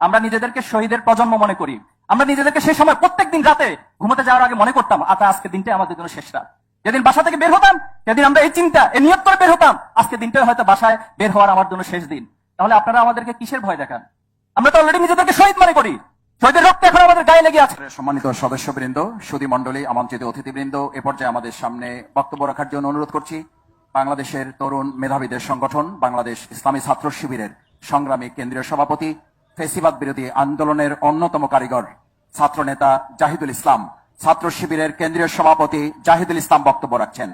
আমরা নিজেদেরকে শহীদের প্রজন্ম মনে করি। আমরা নিজেদেরকে সেই সময় প্রত্যেকদিন রাতে ঘুমোতে যাওয়ার আগে মনে করতাম আচ্ছা আজকে দিনটাই আমাদের জন্য শেষ রাত। যেদিন বাসা থেকে বের হতাম, সেদিন আমরা এই চিন্তা, এই নিয়ত করে বের হতাম, আজকে দিনটাই হয়তো বাসায় বের হওয়ার আমার জন্য শেষ দিন। তাহলে আপনারা আমাদেরকে কিসের ভয় দেখান? আমরা তো অলরেডি নিজেদেরকে শহীদ মনে করি। শহীদের রক্ত এখন আমাদের লেগে সম্মানিত সদস্যবৃন্দ, সুদী মণ্ডলী, আমন্ত্রিত অতিথিবৃন্দ, এ পর্যায়ে আমাদের সামনে বক্তব্য রাখার জন্য অনুরোধ করছি। বাংলাদেশের তরুণ মেধাবীদের সংগঠন, বাংলাদেশ ইসলামী ছাত্র শিবিরের সংগ্রামী কেন্দ্রীয় সভাপতি ফেসিবাদ বিরোধী আন্দোলনের অন্যতম কারিগর ছাত্র নেতা জাহিদুল ইসলাম। ছাত্র শিবিরের কেন্দ্রীয় সভাপতি জাহিদুল ইসলাম বক্তব্য রাখছেন।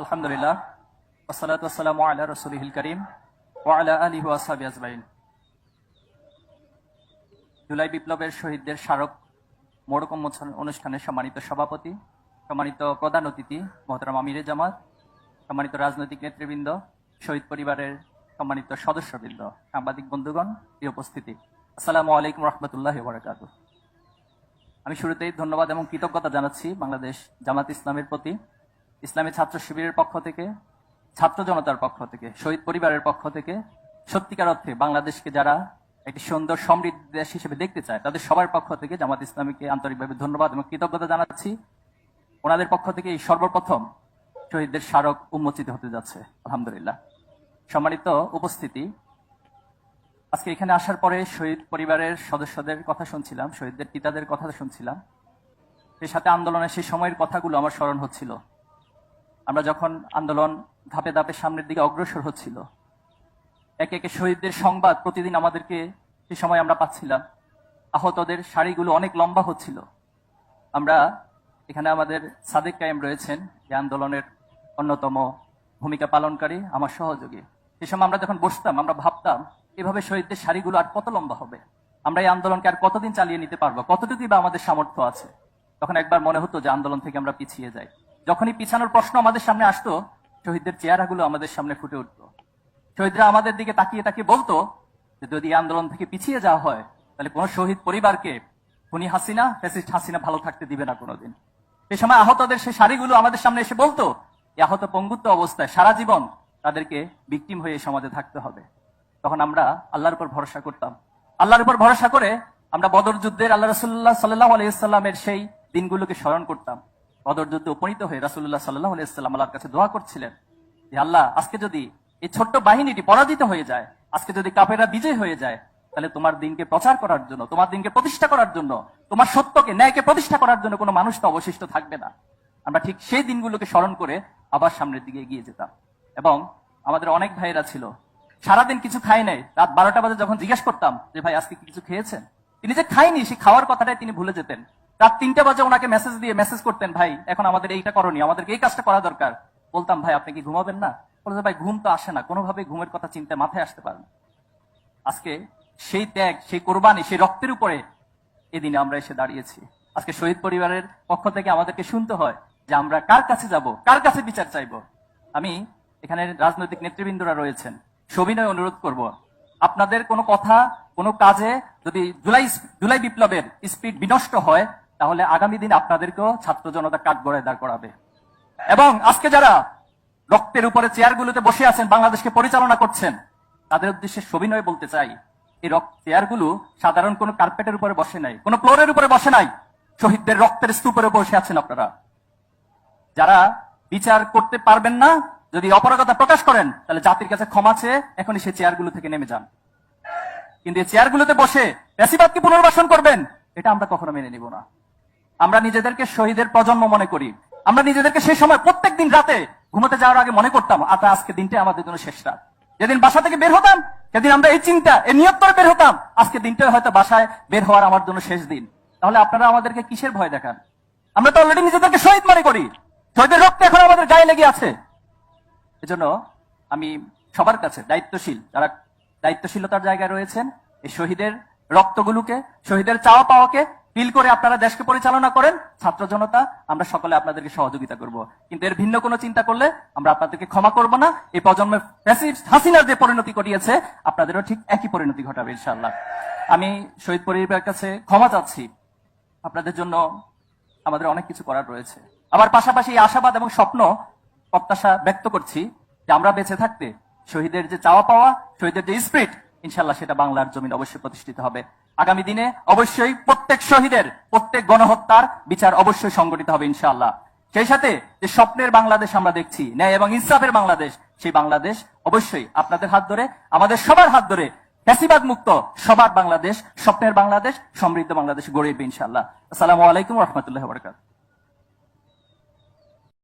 আলহামদুলিল্লাহ। আসসালাতু আলা জুলাই বিপ্লবের শহীদদের স্মারক মোড়ক উন্মোচন অনুষ্ঠানের সম্মানিত সভাপতি, সম্মানিত প্রধান অতিথি, মোহতারাম আমিরে জামাত সম্মানিত রাজনৈতিক নেতৃবৃন্দ, শহীদ পরিবারের সম্মানিত সদস্যবৃন্দ, সাংবাদিক বন্ধুগণ এই উপস্থিতি, আসসালামু আলাইকুম রহমতুল্লাহ বারাকাতুহ আমি শুরুতেই ধন্যবাদ এবং কৃতজ্ঞতা জানাচ্ছি বাংলাদেশ জামাত ইসলামের প্রতি, ইসলামী ছাত্র শিবিরের পক্ষ থেকে, ছাত্র জনতার পক্ষ থেকে, শহীদ পরিবারের পক্ষ থেকে। সত্যিকার অর্থে বাংলাদেশকে যারা একটি সুন্দর সমৃদ্ধ দেশ হিসেবে দেখতে চায়, তাদের সবার পক্ষ থেকে জামাত ইসলামীকে আন্তরিকভাবে ধন্যবাদ এবং কৃতজ্ঞতা জানাচ্ছি। ওনাদের পক্ষ থেকে এই সর্বপ্রথম শহীদদের স্মারক উন্মোচিত হতে যাচ্ছে, আলহামদুলিল্লাহ। সম্মানিত উপস্থিতি, আজকে এখানে আসার পরে শহীদ পরিবারের সদস্যদের কথা শুনছিলাম, শহীদদের পিতাদের কথা শুনছিলাম। সেই সাথে আন্দোলনের সেই সময়ের কথাগুলো আমার স্মরণ হচ্ছিল। আমরা যখন আন্দোলন ধাপে ধাপে সামনের দিকে অগ্রসর হচ্ছিল, একে একে শহীদদের সংবাদ প্রতিদিন আমাদেরকে সেই সময় আমরা পাচ্ছিলাম। আহতদের শাড়িগুলো অনেক লম্বা হচ্ছিল। আমরা এখানে আমাদের সাদেক কায়েম রয়েছেন যে আন্দোলনের অন্যতম ভূমিকা পালনকারী আমার সহযোগী। সে সময় আমরা যখন বসতাম, আমরা ভাবতাম, এভাবে শহীদদের শাড়িগুলো আর কত লম্বা হবে? আমরা এই আন্দোলনকে আর কতদিন চালিয়ে নিতে পারব? কতটুকুই বা আমাদের সামর্থ্য আছে? তখন একবার মনে হতো যে আন্দোলন থেকে আমরা পিছিয়ে যাই। যখনই পিছানোর প্রশ্ন আমাদের সামনে আসতো, শহীদদের চেহারাগুলো আমাদের সামনে ফুটে উঠতো। শহীদরা আমাদের দিকে তাকিয়ে তাকিয়ে বলতো যে, যদি আন্দোলন থেকে পিছিয়ে যাওয়া হয়, তাহলে কোন শহীদ পরিবারকে খুনি হাসিনা, ফ্যাসিস্ট হাসিনা ভালো থাকতে দিবে না কোনোদিন। সে সময় আহতদের সেই শাড়িগুলো আমাদের সামনে এসে বলতো আহত পঙ্গুত্ব অবস্থায় সারা জীবন তাদেরকে বিক্টিম হয়ে সমাজে থাকতে হবে। তখন আমরা আল্লাহর উপর ভরসা করতাম। আল্লাহর উপর ভরসা করে আমরা বদর যুদ্ধের আল্লাহ রসুল্লাহ সাল্লাহ আলাইসাল্লামের সেই দিনগুলোকে স্মরণ করতাম। বদর যুদ্ধে উপনীত হয়ে রাসুল্লাহ সাল্লাহ আলাইসাল্লাম আল্লাহর কাছে দোয়া করছিলেন যে, আল্লাহ, আজকে যদি এই ছোট্ট বাহিনীটি পরাজিত হয়ে যায়, আজকে যদি কাপেরা বিজয় হয়ে যায়, তাহলে তোমার দিনকে প্রচার করার জন্য, তোমার দিনকে প্রতিষ্ঠা করার জন্য, তোমার সত্যকে, ন্যায়কে প্রতিষ্ঠা করার জন্য কোনো মানুষ তো অবশিষ্ট থাকবে না। আমরা ঠিক সেই দিনগুলোকে স্মরণ করে আবার সামনের দিকে এগিয়ে যেতাম। এবং আমাদের অনেক ভাইয়েরা ছিল, সারাদিন কিছু খাই নাই। রাত বারোটা বাজে যখন জিজ্ঞেস করতাম যে, ভাই, আজকে কিছু খেয়েছেন? তিনি যে খাইনি সে খাওয়ার কথাটাই তিনি ভুলে যেতেন। রাত তিনটা বাজে ওনাকে মেসেজ দিয়ে মেসেজ করতেন, ভাই, এখন আমাদের এইটা করণীয় আমাদেরকে এই কাজটা করা দরকার। বলতাম, ভাই, আপনি কি ঘুমাবেন না? বলতে ভাই, ঘুম তো আসে না কোনোভাবে ঘুমের কথা চিন্তা মাথায় আসতে পারে না। আজকে সেই ত্যাগ, সেই কোরবানি, সেই রক্তের উপরে এদিনে আমরা এসে দাঁড়িয়েছি। আজকে শহীদ পরিবারের পক্ষ থেকে আমাদেরকে শুনতে হয় যে আমরা কার কাছে যাব, কার কাছে বিচার চাইব? আমি এখানে রাজনৈতিক নেতৃবৃন্দরা রয়েছেন। সবিনয় অনুরোধ করব, আপনাদের কোনো কথা, কোনো কাজে যদি জুলাই জুলাই বিপ্লবের স্পিড বিনষ্ট হয়, তাহলে আগামী দিন আপনাদেরকেও ছাত্র জনতা কাঠগড়ায় দাঁড় করাবে। এবং আজকে যারা রক্তের উপরে চেয়ারগুলোতে বসে আছেন, বাংলাদেশকে পরিচালনা করছেন, তাদের উদ্দেশ্যে সবিনয় বলতে চাই, এই রক্ত চেয়ারগুলো সাধারণ কোনো কার্পেটের উপরে বসে নাই, কোনো ফ্লোরের উপরে বসে নাই, শহীদদের রক্তের স্তূপের বসে আছেন আপনারা। যারা বিচার করতে পারবেন না, যদি অপরাগতা প্রকাশ করেন, তাহলে জাতির কাছে ক্ষমা চেয়ে এখনই সেই চেয়ারগুলো থেকে নেমে যান। কিন্তু এই চেয়ারগুলোতে বসে পেশিবাদকে পুনর্বাসন করবেন, এটা আমরা কখনো মেনে নিব না। আমরা নিজেদেরকে শহীদের প্রজন্ম মনে করি। আমরা নিজেদেরকে সেই সময় প্রত্যেক দিন রাতে ঘুমোতে যাওয়ার আগে মনে করতাম আচ্ছা আজকে দিনটাই আমাদের জন্য শেষ রাত। যেদিন বাসা থেকে বের হতাম, সেদিন আমরা এই চিন্তা, এই নিয়ত করে বের হতাম, আজকে দিনটা হয়তো বাসায় বের হওয়ার আমার জন্য শেষ দিন। তাহলে আপনারা আমাদেরকে কিসের ভয় দেখান? আমরা তো অলরেডি নিজেদেরকে শহীদ মনে করি। শহীদের রক্ত এখন আমাদের গায়ে লেগে আছে। এজন্য আমি সবার কাছে দায়িত্বশীল, যারা দায়িত্বশীলতার জায়গায় রয়েছেন, এই শহীদের রক্তগুলোকে, শহীদের চাওয়া পাওয়াকে ফিল করে আপনারা দেশকে পরিচালনা করেন। ছাত্র জনতা, আমরা সকলে আপনাদেরকে সহযোগিতা করব। কিন্তু এর ভিন্ন কোনো চিন্তা করলে আমরা আপনাদেরকে ক্ষমা করব না। এই প্রজন্মের ফ্যাসিস্ট হাসিনার যে পরিণতি ঘটিয়েছে, আপনাদেরও ঠিক একই পরিণতি ঘটাবে, ইনশাআল্লাহ। আমি শহীদ পরিবারের কাছে ক্ষমা চাচ্ছি। আপনাদের জন্য আমাদের অনেক কিছু করার রয়েছে। আবার পাশাপাশি আশাবাদ এবং স্বপ্ন প্রত্যাশা ব্যক্ত করছি যে আমরা বেঁচে থাকতে, শহীদের যে চাওয়া পাওয়া, শহীদের যে স্পিরিট ইনশাল্লাহ সেটা বাংলার জমিন অবশ্যই প্রতিষ্ঠিত হবে। আগামী দিনে অবশ্যই প্রত্যেক শহীদের, প্রত্যেক গণহত্যার বিচার অবশ্যই সংগঠিত হবে ইনশাআল্লাহ। সেই সাথে যে স্বপ্নের বাংলাদেশ আমরা দেখছি, ন্যায় এবং ইনসাফের বাংলাদেশ, সেই বাংলাদেশ অবশ্যই আপনাদের হাত ধরে, আমাদের সবার হাত ধরে ফ্যাসিবাদ মুক্ত সবার বাংলাদেশ, স্বপ্নের বাংলাদেশ, সমৃদ্ধ বাংলাদেশ গড়ে উঠবে ইনশাআল্লাহ। আসসালামু আলাইকুম রহমতুল্লাহ বরকাত